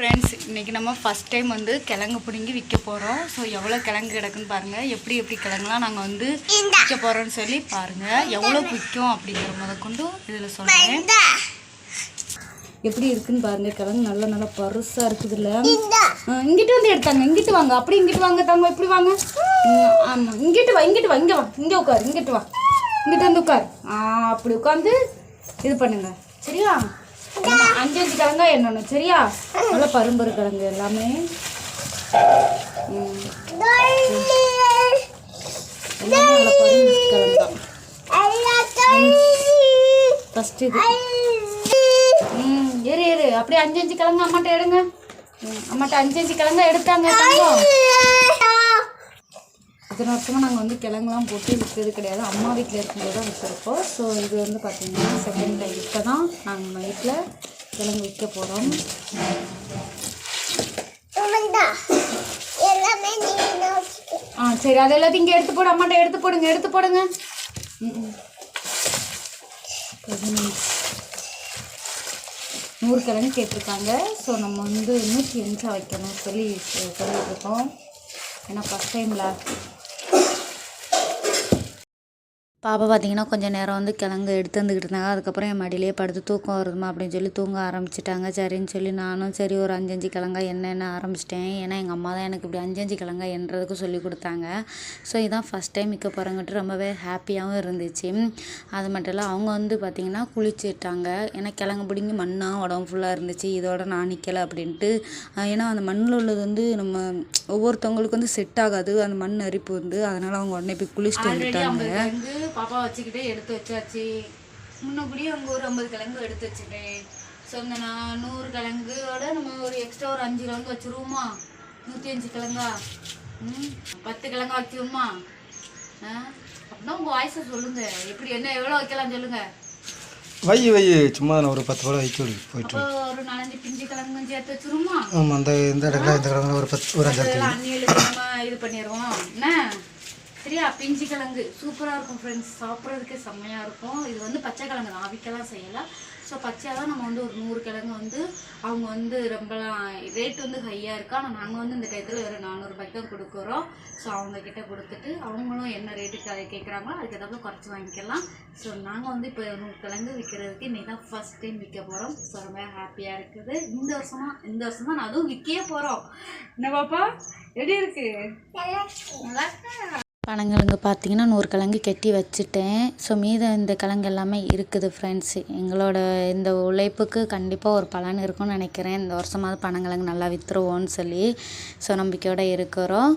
Friends இன்றைக்கி நம்ம first time வந்து கிழங்கு பிடுங்கி விற்க போகிறோம் ஸோ எவ்வளோ கிழங்கு கிடக்குன்னு பாருங்கள் எப்படி எப்படி கிழங்குலாம் நாங்கள் வந்து விற்க போகிறோம்னு சொல்லி பாருங்கள் எவ்வளோ விற்கும் அப்படிங்கிற முத கொண்டு இதில் சொல்கிறேன் எப்படி இருக்குன்னு பாருங்க. கிழங்கு நல்ல நல்லா பருசாக இருக்குதுல்ல. இங்கிட்டு வந்து எடுத்தாங்க. இங்கிட்டு வாங்க. அப்படி இங்கிட்டு வாங்க தாங்க. இப்படி வாங்க. ஆமாம் இங்கிட்டு வா இங்கிட்டு வா. இங்கே வா. இங்கே உட்காரு. இங்கிட்டு வா. இங்கிட்டு வந்து உட்காரு. ஆ அப்படி உட்காந்து இது பண்ணுங்க. சரியா? அஞ்சு அஞ்சு கிழங்கா என்னென்ன? சரியா? நல்லா பரும்பரு கிழங்கு எல்லாமே. நல்லா பரும்பு கிழங்கு தான். ஃபஸ்ட்டு இது. ம் ஏறு ஏறு அப்படியே அஞ்சு அஞ்சு கிழங்கு அம்மாட்ட எடுங்க. அம்மாட்ட அஞ்சு அஞ்சு கிழங்கா எடுத்தாங்க தங்கம். இத்தனை வருஷமாக நாங்கள் வந்து கிழங்குலாம் போட்டு விற்கிறது கிடையாது. அம்மா வீட்டில் இருக்கும்போது தான் விற்றுருப்போம் ஸோ இது வந்து பார்த்தீங்கன்னா செகண்ட் டைம் இப்போ தான் நாங்கள் வீட்டில் கிழங்கு விற்க போகிறோம் ஆ சரி அது எல்லாத்தையும் இங்கே எடுத்து போடு அம்மாட்ட எடுத்து போடுங்க எடுத்து போடுங்க. நூறு கிழங்கு கேட்டிருக்காங்க. ஸோ நம்ம வந்து நூற்றி அஞ்சா வைக்கணும் சொல்லி சொ- சொல்லிட்டு இருக்கோம் ஏன்னா ஃபஸ்ட் டைமில் பாப்பா பார்த்தீங்கன்னா கொஞ்சம் நேரம் வந்து கிழங்கு எடுத்து வந்துக்கிட்டு இருந்தாங்க. அதுக்கப்புறம் என் மடியிலே படுத்து தூக்கம் வருதுமா அப்படின்னு சொல்லி தூங்க ஆரம்பிச்சிட்டாங்க. சரின்னு சொல்லி நானும் சரி ஒரு அஞ்சஞ்சு கிழங்கா எண்ணெய் ஆரம்பிச்சிட்டேன். ஏன்னா எங்கள் அம்மா தான் எனக்கு இப்படி அஞ்சஞ்சு கிழங்கா எண்ணுறதுக்கு சொல்லி கொடுத்தாங்க. ஸோ இதான் ஃபஸ்ட் டைம் மிக்க போகிறங்கிட்டு ரொம்பவே ஹாப்பியாகவும் இருந்துச்சு. அது மட்டும் இல்லை அவங்க வந்து பார்த்திங்கன்னா குளிச்சுட்டாங்க. ஏன்னா கிழங்கு பிடிங்கி மண்ணாக உடம்பு ஃபுல்லாக இருந்துச்சு. இதோட நான் நிற்கலை அப்படின்ட்டு. ஏன்னா அந்த மண்ணில் உள்ளது வந்து நம்ம ஒவ்வொருத்தவங்களுக்கு வந்து செட் ஆகாது. அந்த மண் அரிப்பு வந்து. அதனால் அவங்க உடனே போய் குளிச்சுட்டு வந்துட்டாங்க. பாப்பா வச்சுக்கிட்டே எடுத்து வச்சாச்சு. முன்னக்கூடியே அவங்க ஒரு ஐம்பது கிழங்கு எடுத்து வச்சுட்டேன். ஸோ இந்த நான் நூறு கிழங்கோட நம்ம ஒரு எக்ஸ்ட்ரா ஒரு அஞ்சு கிழங்கு வச்சுருவோமா? நூற்றி அஞ்சு கிழங்கா? ம் பத்து கிழங்கா வைக்குவோமா ஆ அப்படின்னா உங்கள் வாய்ஸை சொல்லுங்கள் எப்படி என்ன எவ்வளோ வைக்கலாம் சொல்லுங்கள் வை வை சும்மா நான் ஒரு பத்து பழம் வைக்க போயிட்டு ஒரு நாலஞ்சு பிஞ்சு கிழங்கும் சேர்த்து வச்சுருவோமா? ஆமாம் அந்த இந்த இடத்துல இந்த கிழங்குல ஒரு பத்து ஒரு அண்ணியலுக்கு நம்ம இது பண்ணிடுவோம். என்ன? சரியா? பிஞ்சு கிழங்கு. சூப்பராக இருக்கும் ஃப்ரெண்ட்ஸ் சாப்பிட்றதுக்கே செம்மையாக இருக்கும். இது வந்து பச்சை கிழங்கு தான். அவிக்கலாம் செய்யலாம் ஸோ பச்சையாக தான் நம்ம வந்து ஒரு நூறு கிழங்கு வந்து அவங்க வந்து ரொம்பலாம் ரேட் வந்து ஹையாக இருக்கா. ஆனால் நாங்கள் வந்து இந்த டயத்தில் ஒரு நானூறுபாய்க்கு தான் கொடுக்குறோம். ஸோ அவங்கக்கிட்ட கொடுத்துட்டு அவங்களும் என்ன ரேட்டுக்கு அதை கேட்குறாங்களோ அதுக்கு ஏதாவது குறைச்சி வாங்கிக்கலாம். ஸோ நாங்கள் வந்து இப்போ நூறு கிழங்கு விற்கிறதுக்கு இன்றைக்கி தான் ஃபஸ்ட் டைம் விற்க போகிறோம் ஸோ ரொம்ப ஹாப்பியாக இருக்குது. இந்த வருஷமாக இந்த வருஷமா நான் அதுவும் விற்கவே போகிறோம் என்ன பாப்பா எப்படி இருக்குது நல்லா இருக்கா? பனங்கிழங்கு பார்த்தீங்கன்னா நூறு கிழங்கு கட்டி வச்சுட்டேன். ஸோ மீதம் இந்த கிழங்கு எல்லாமே இருக்குது ஃப்ரெண்ட்ஸ் எங்களோட இந்த உழைப்புக்கு கண்டிப்பாக ஒரு பலன் இருக்கும்னு நினைக்கிறேன். இந்த வருஷமாவது பனங்கிழங்கு நல்லா விற்றுருவோன்னு சொல்லி ஸோ நம்பிக்கையோடு இருக்கிறோம்.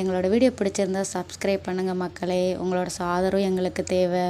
எங்களோட வீடியோ பிடிச்சிருந்தா சப்ஸ்கிரைப் பண்ணுங்கள் மக்களே. உங்களோட ஆதரவு எங்களுக்கு தேவை.